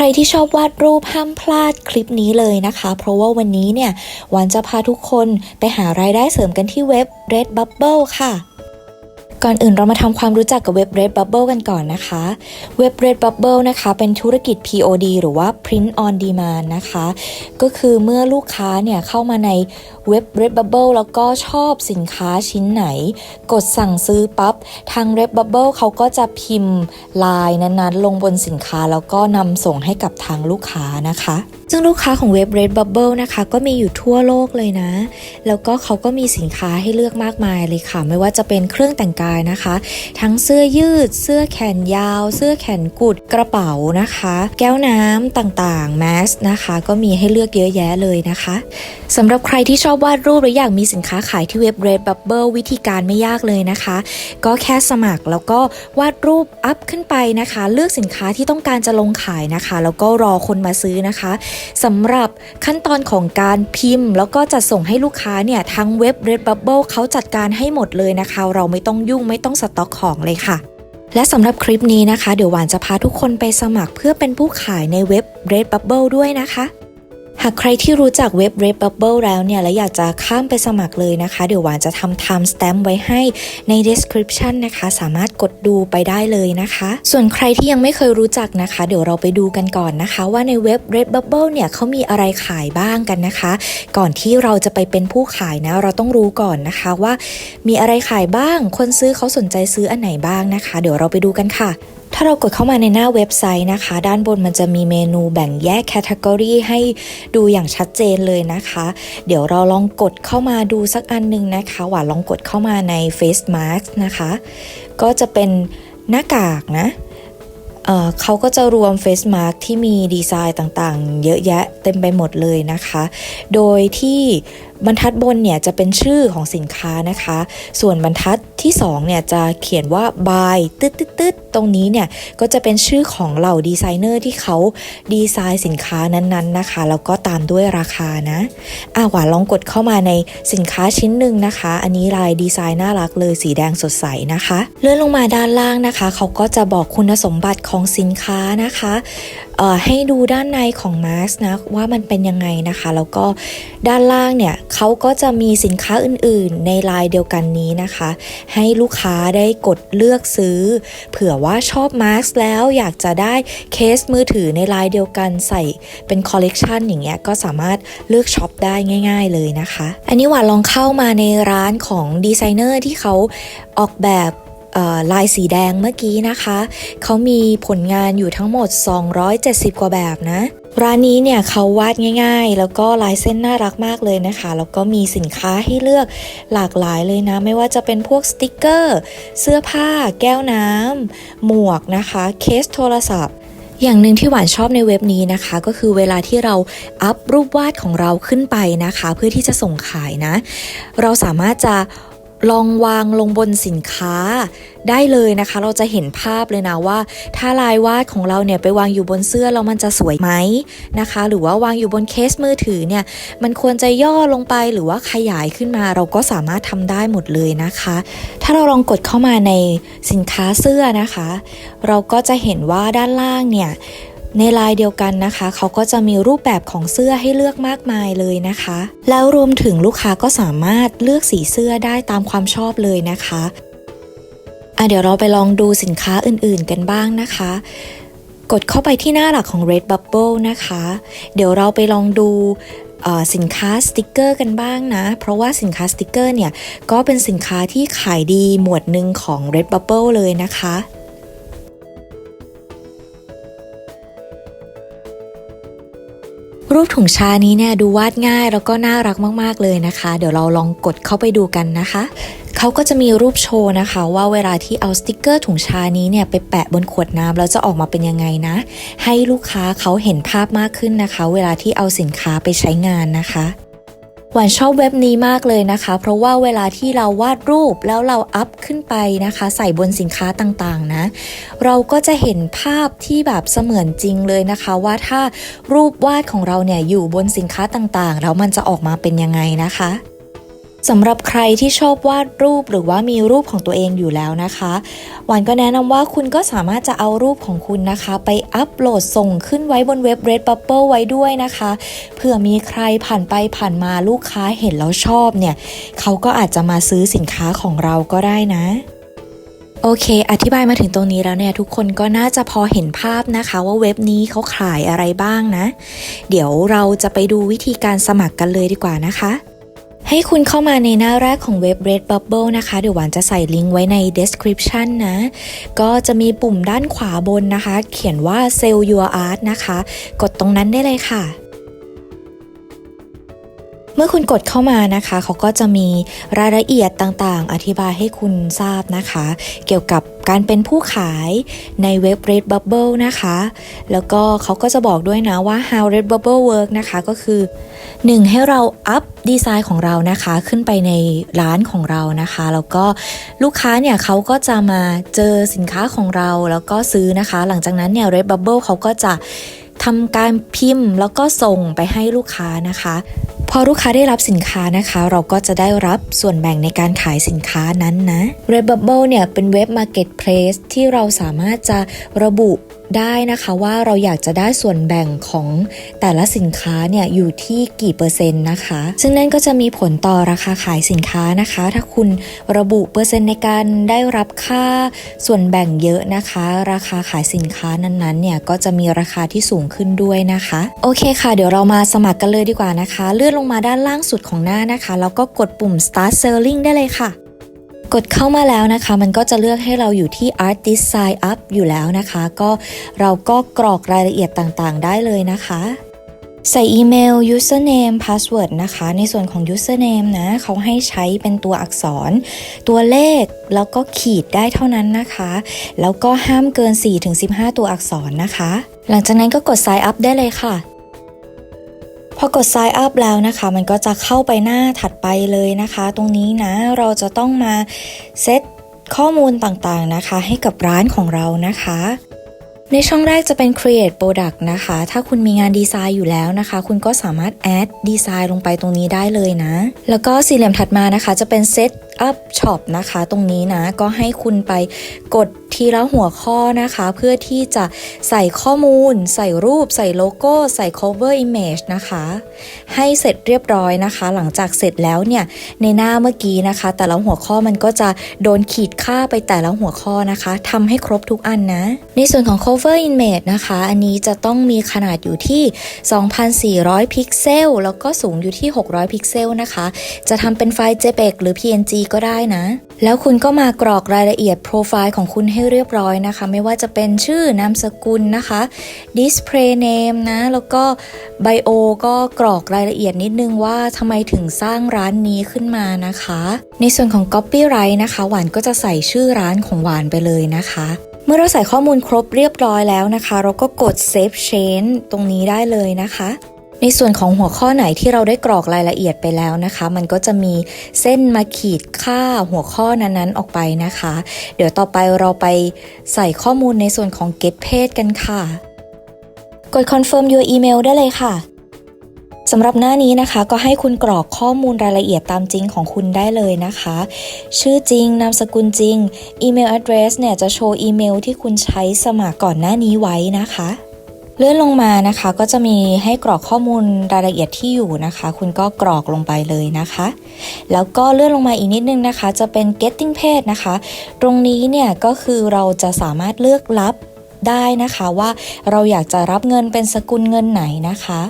ใครที่ชอบวาดรูปห้ามพลาดคลิปนี้เลยนะคะ เพราะว่าวันนี้เนี่ยวันจะพาทุกคนไปหารายได้เสริมกันที่เว็บ Redbubble ค่ะ ก่อนอื่นเรามาทำความรู้จักกับเว็บ Redbubble กันก่อนนะคะ เว็บ Redbubble นะคะ เป็นธุรกิจ POD หรือว่า Print on Demand นะคะ ก็คือเมื่อลูกค้าเนี่ยเข้ามาในเว็บ Redbubble แล้วก็ชอบสินค้าชิ้นไหน กดสั่งซื้อปั๊บ ทาง Redbubble เขาก็จะพิมพ์ลายนั้นๆ ลงบนสินค้าแล้วก็นำส่งให้กับทางลูกค้านะคะ ซึ่งลูกค้าของเว็บ Redbubble นะคะ ก็มีอยู่ทั่วโลกเลยนะ แล้วก็เขาก็มีสินค้าให้เลือกมากมายเลยค่ะ ไม่ว่าจะเป็นเครื่องแต่งกายนะคะ ทั้งเสื้อยืด เสื้อแขนยาว เสื้อแขนกุด กระเป๋านะคะ แก้วน้ำต่างๆ แมสนะคะ ก็มีให้เลือกเยอะแยะเลยนะคะสำหรับใครที่ชอบวาดรูปหรืออยากมีสินค้าขายที่เว็บ Redbubble วิธีการไม่ยากเลยนะคะ ก็แค่สมัครแล้วก็วาดรูปอัพขึ้นไปนะคะ เลือกสินค้าที่ต้องการจะลงขายนะคะ แล้วก็รอคนมาซื้อนะคะสำหรับขั้นตอนของการพิมพ์ แล้วก็จัดส่งให้ลูกค้าเนี่ยทั้งเว็บ Redbubble เขาจัดการให้หมดเลยนะคะ เราไม่ต้องยุ่งไม่ต้องสต็อกของเลยค่ะและสำหรับคลิปนี้นะคะ เดี๋ยวหวานจะพาทุกคนไปสมัครเพื่อเป็นผู้ขายในเว็บ Redbubble ด้วยนะคะ หากใครที่รู้จักเว็บ Redbubble แล้วเนี่ย และอยากจะข้ามไปสมัครเลยนะคะ เดี๋ยวหวานจะทำ time stamp ไว้ให้ใน description นะคะ สามารถกดดูไปได้เลยนะคะ ส่วนใครที่ยังไม่เคยรู้จักนะคะ เดี๋ยวเราไปดูกันก่อนนะคะ ว่าในเว็บ Redbubble เนี่ยเขามีอะไรขายบ้างกันนะคะ ก่อนที่เราจะไปเป็นผู้ขายนะ เราต้องรู้ก่อนนะคะว่ามีอะไรขายบ้าง คนซื้อเขาสนใจซื้ออันไหนบ้างนะคะ เดี๋ยวเราไปดูกันค่ะ ถ้าเรากดเข้ามาในหน้าเว็บไซต์นะคะ ด้านบนมันจะมีเมนูแบ่งแยกแคตตากรีให้ดูอย่างชัดเจนเลยนะคะ เดี๋ยวเราลองกดเข้ามาดูสักอันหนึงนะคะหวาลองกดเข้ามาใน Face Mask นะคะ ก็จะเป็นหน้ากากนะเเขาก็จะรวม Face Mask ที่มีดีไซน์ต่างๆ เยอะแยะเต็มไปหมดเลยนะคะ โดยที่ บรรทัดบนเนี่ยจะเป็นชื่อของสินค้านะคะ ส่วนบรรทัดที่2เนี่ยจะเขียนว่า buy ตึ๊ดตึ๊ดตึ๊ดตรงนี้เนี่ยก็จะเป็นชื่อของเหล่าดีไซเนอร์ที่เขาดีไซน์สินค้านั้นๆนะคะ แล้วก็ตามด้วยราคานะอะหวานลองกดเข้ามาในสินค้าชิ้นหนึ่งนะคะ อันนี้ลายดีไซน์น่ารักเลยสีแดงสดใสนะคะ เลื่อนลงมาด้านล่างนะคะ เขาก็จะบอกคุณสมบัติของสินค้านะคะเอ่อให้ดูด้านในของมาสนะว่ามันเป็นยังไงนะคะ แล้วก็ด้านล่างเนี่ยเขาก็จะมีสินค้าอื่นๆ ในลายเดียวกันนี้นะคะ ให้ลูกค้าได้กดเลือกซื้อ เผื่อว่าชอบมาสแล้วอยากจะได้เคสมือถือในลายเดียวกันใส่เป็นคอลเลกชันอย่างเงี้ยก็สามารถเลือกช็อปได้ง่าย ๆ เลยนะคะ อันนี้หวานลองเข้ามาในร้านของดีไซเนอร์ที่เขาออกแบบลายสีแดงเมื่อกี้นะคะ เขามีผลงานอยู่ทั้งหมด 270 กว่าแบบนะ ร้านนี้เนี่ยเขาวาดง่าย ๆ แล้วก็ลายเส้นน่ารักมากเลยนะคะ แล้วก็มีสินค้าให้เลือกหลากหลายเลยนะ ไม่ว่าจะเป็นพวกสติกเกอร์ เสื้อผ้า แก้วน้ำหมวกนะคะ เคสโทรศัพท์อย่างหนึ่งที่หวานชอบในเว็บนี้นะคะ ก็คือเวลาที่เราอัพรูปวาดของเราขึ้นไปนะคะ เพื่อที่จะส่งขายนะ เราสามารถจะ ลองวางลงบนสินค้าได้เลยนะคะ เราจะเห็นภาพเลยนะว่า ถ้าลายวาดของเราเนี่ยไปวางอยู่บนเสื้อแล้วมันจะสวยไหมนะคะ หรือว่าวางอยู่บนเคสมือถือเนี่ยมันควรจะย่อลงไปหรือว่าขยายขึ้นมา เราก็สามารถทำได้หมดเลยนะคะ ถ้าเราลองกดเข้ามาในสินค้าเสื้อนะคะ เราก็จะเห็นว่าด้านล่างเนี่ย ในลายเดียวกันนะคะ เขาก็จะมีรูปแบบของเสื้อให้เลือกมากมายเลยนะคะ แล้วรวมถึงลูกค้าก็สามารถเลือกสีเสื้อได้ตามความชอบเลยนะคะอะเดี๋ยวเราไปลองดูสินค้าอื่นๆกันบ้างนะคะ กดเข้าไปที่หน้าหลักของ Redbubble นะคะ เดี๋ยวเราไปลองดูสินค้าสติกเกอร์กันบ้างนะ เพราะว่าสินค้าสติกเกอร์เนี่ย ก็เป็นสินค้าที่ขายดีหมวดหนึ่งของ Redbubble เลยนะคะ รูปถุงชานี้เนี่ยดูวาดง่ายแล้วก็น่ารักมาก ๆ เลยนะคะ เดี๋ยวเราลองกดเข้าไปดูกันนะคะเขาก็จะมีรูปโชว์นะคะ ว่าเวลาที่เอาสติกเกอร์ถุงชานี้เนี่ยไปแปะบนขวดน้ำแล้วจะออกมาเป็นยังไงนะ ให้ลูกค้าเขาเห็นภาพมากขึ้นนะคะ เวลาที่เอาสินค้าไปใช้งานนะคะ หวานชอบเว็บนี้มากเลยนะคะ เพราะว่าเวลาที่เราวาดรูปแล้วเราอัพขึ้นไปนะคะ ใส่บนสินค้าต่างๆนะ เราก็จะเห็นภาพที่แบบเสมือนจริงเลยนะคะ ว่าถ้ารูปวาดของเราเนี่ยอยู่บนสินค้าต่างๆ แล้วมันจะออกมาเป็นยังไงนะคะ สำหรับใครที่ชอบวาดรูปหรือว่ามีรูปของตัวเองอยู่แล้วนะคะหวานก็แนะนำว่าคุณก็สามารถจะเอารูปของคุณนะคะ ไปอัปโหลดส่งขึ้นไว้บนเว็บ Redbubble ไว้ด้วยนะคะเผื่อมีใครผ่านไปผ่านมาลูกค้าเห็นแล้วชอบเนี่ยเขาก็อาจจะมาซื้อสินค้าของเราก็ได้นะโอเค อธิบายมาถึงตรงนี้แล้วเนี่ยทุกคนก็น่าจะพอเห็นภาพนะคะว่าเว็บนี้เขาขายอะไรบ้างนะ เดี๋ยวเราจะไปดูวิธีการสมัครกันเลยดีกว่านะคะ ให้คุณเข้ามาในหน้าแรกของเว็บ Redbubble นะคะ เดี๋ยวหวานจะใส่ลิงก์ไว้ใน description นะ ก็จะมีปุ่มด้านขวาบนนะคะ เขียนว่า sell your art นะคะ กดตรงนั้นได้เลยค่ะ เมื่อคุณกดเข้ามานะคะ เขาก็จะมีรายละเอียดต่างๆ อธิบายให้คุณทราบนะคะ เกี่ยวกับการเป็นผู้ขายในเว็บ Redbubble นะคะ แล้วก็เขาก็จะบอกด้วยนะว่า how Redbubble work นะคะก็คือ 1. ให้เราอัพดีไซน์ของเรานะคะ ขึ้นไปในร้านของเรานะคะ แล้วก็ลูกค้าเนี่ยเขาก็จะมาเจอสินค้าของเราแล้วก็ซื้อนะคะ หลังจากนั้นเนี่ย Redbubble เขาก็จะทำการพิมพ์แล้วก็ส่งไปให้ลูกค้านะคะ พอลูกค้าได้รับสินค้านะคะ เราก็จะได้รับส่วนแบ่งในการขายสินค้านั้นนะ Redbubble เนี่ยเป็นเว็บ Marketplace ที่เราสามารถจะระบุ ได้นะคะว่าเราอยากจะได้ส่วนแบ่งของแต่ละสินค้าเนี่ยอยู่ที่กี่เปอร์เซ็นต์นะคะ ซึ่งนั่นก็จะมีผลต่อราคาขายสินค้านะคะ ถ้าคุณระบุเปอร์เซ็นต์ในการได้รับค่าส่วนแบ่งเยอะนะคะ ราคาขายสินค้านั้นๆเนี่ยก็จะมีราคาที่สูงขึ้นด้วยนะคะ โอเคค่ะ เดี๋ยวเรามาสมัครกันเลยดีกว่านะคะ เลื่อนลงมาด้านล่างสุดของหน้านะคะแล้วก็กดปุ่ม start selling ได้เลยค่ะ กดเข้ามาแล้วนะคะ มันก็จะเลือกให้เราอยู่ที่ Artist Sign Up อยู่แล้วนะคะ ก็เราก็กรอกรายละเอียดต่างๆ ได้เลยนะคะ ใส่อีเมล username password นะคะ ในส่วนของ username นะเขาให้ใช้เป็นตัวอักษร ตัวเลขแล้วก็ขีดได้เท่านั้นนะคะ แล้วก็ห้ามเกิน 4-15 ตัวอักษรนะคะ หลังจากนั้นก็กด sign up ได้เลยค่ะ พอกด sign up แล้วนะคะ มันก็จะเข้าไปหน้าถัดไปเลยนะคะ ตรงนี้นะเราจะต้องมาเซตข้อมูลต่างๆนะคะ ให้กับร้านของเรานะคะในช่องแรกจะเป็น create product นะคะ ถ้าคุณมีงานดีไซน์อยู่แล้วนะคะ คุณก็สามารถ add ดีไซน์ลงไปตรงนี้ได้เลยนะ แล้วก็สี่เหลี่ยมถัดมานะคะ จะเป็น set up shop นะคะ ตรงนี้นะก็ให้คุณไปกดทีละหัวข้อนะคะ เพื่อที่จะใส่ข้อมูล ใส่รูป ใส่โลโก้ ใส่ cover image นะคะ ให้เสร็จเรียบร้อยนะคะ หลังจากเสร็จแล้วเนี่ย ในหน้าเมื่อกี้นะคะ แต่ละหัวข้อมันก็จะโดนขีดค่าไปแต่ละหัวข้อนะคะทำให้ครบทุกอันนะ ในส่วนของ cover image นะคะ อันนี้จะต้องมีขนาดอยู่ที่ 2,400 พิกเซล แล้วก็สูงอยู่ที่ 600 พิกเซลนะคะ จะทำเป็นไฟล์ JPEG หรือ PNG ก็ได้นะ แล้วคุณก็มากรอกรายละเอียดโปรไฟล์ของคุณให้เรียบร้อยนะคะ ไม่ว่าจะเป็นชื่อนามสกุลนะคะ display name นะ แล้วก็ bio ก็กรอกรายละเอียดนิดนึงว่าทำไมถึงสร้างร้านนี้ขึ้นมานะคะ ในส่วนของ copyright นะคะ หวานก็จะใส่ชื่อร้านของหวานไปเลยนะคะเมื่อเราใส่ข้อมูลครบเรียบร้อยแล้วนะคะ เราก็กด save change ตรงนี้ได้เลยนะคะ ในส่วนของหัวข้อไหนที่เราได้กรอกรายละเอียดไปแล้วนะคะ มันก็จะมีเส้นมาขีดค่าหัวข้อนั้นๆออกไปนะคะ เดี๋ยวต่อไปเราไปใส่ข้อมูลในส่วนของ get page กันค่ะ กด confirm your email ได้เลยค่ะสำหรับหน้านี้นะคะก็ให้คุณกรอกข้อมูลรายละเอียดตามจริงของคุณได้เลยนะคะ ชื่อจริง นามสกุลจริง อีเมล address เนี่ยจะโชว์อีเมลที่คุณใช้สมัครก่อนหน้านี้ไว้นะคะ เลื่อนลงมานะคะก็จะมีให้กรอกข้อมูลรายละเอียดที่อยู่นะคะ คุณก็กรอกลงไปเลยนะคะ แล้วก็เลื่อนลงมาอีกนิดนึงนะคะ จะเป็น getting paid นะคะ ตรงนี้เนี่ยก็คือเราจะสามารถเลือกรับได้นะคะว่าเราอยากจะรับเงินเป็นสกุลเงินไหนนะคะ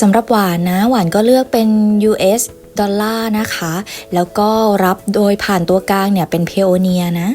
สำหรับหวานนะหวานก็เลือกเป็น US ดอลลาร์นะคะ แล้วก็รับโดยผ่านตัวกลางเนี่ยเป็นเพโอเนียนะ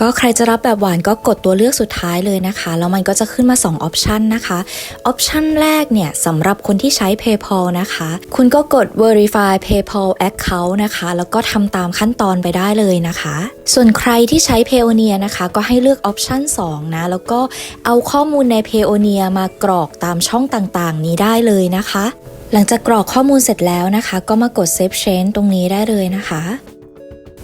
ก็ใครจะรับแบบหวานก็กดตัวเลือกสุดท้ายเลยนะคะ แล้วมันก็จะขึ้นมา 2 ออปชันนะคะออปชันแรกเนี่ยสำหรับคนที่ใช้ PayPal นะคะ คุณก็กด Verify PayPal Account นะคะ แล้วก็ทำตามขั้นตอนไปได้เลยนะคะ ส่วนใครที่ใช้ Payoneer นะคะ ก็ให้เลือกออปชัน2นะ แล้วก็เอาข้อมูลใน Payoneer มากรอกตามช่องต่างๆ นี้ได้เลยนะคะ หลังจากกรอกข้อมูลเสร็จแล้วนะคะ ก็มากด Save Change ตรงนี้ได้เลยนะคะ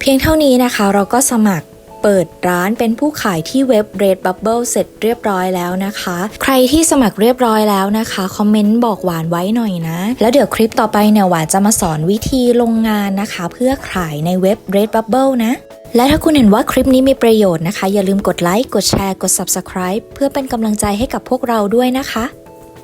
เพียงเท่านี้นะคะเราก็สมัคร เปิดร้านเป็นผู้ขายที่เว็บ Redbubble เสร็จเรียบร้อยแล้วนะคะ ใครที่สมัครเรียบร้อยแล้วนะคะ คอมเมนต์บอกหวานไว้หน่อยนะ แล้วเดี๋ยวคลิปต่อไปเนี่ยหวานจะมาสอนวิธีลงงานนะคะ เพื่อขายในเว็บ Redbubble นะและถ้าคุณเห็นว่าคลิปนี้มีประโยชน์นะคะ อย่าลืมกดไลค์ กดแชร์ กด Subscribe เพื่อเป็นกำลังใจให้กับพวกเราด้วยนะคะ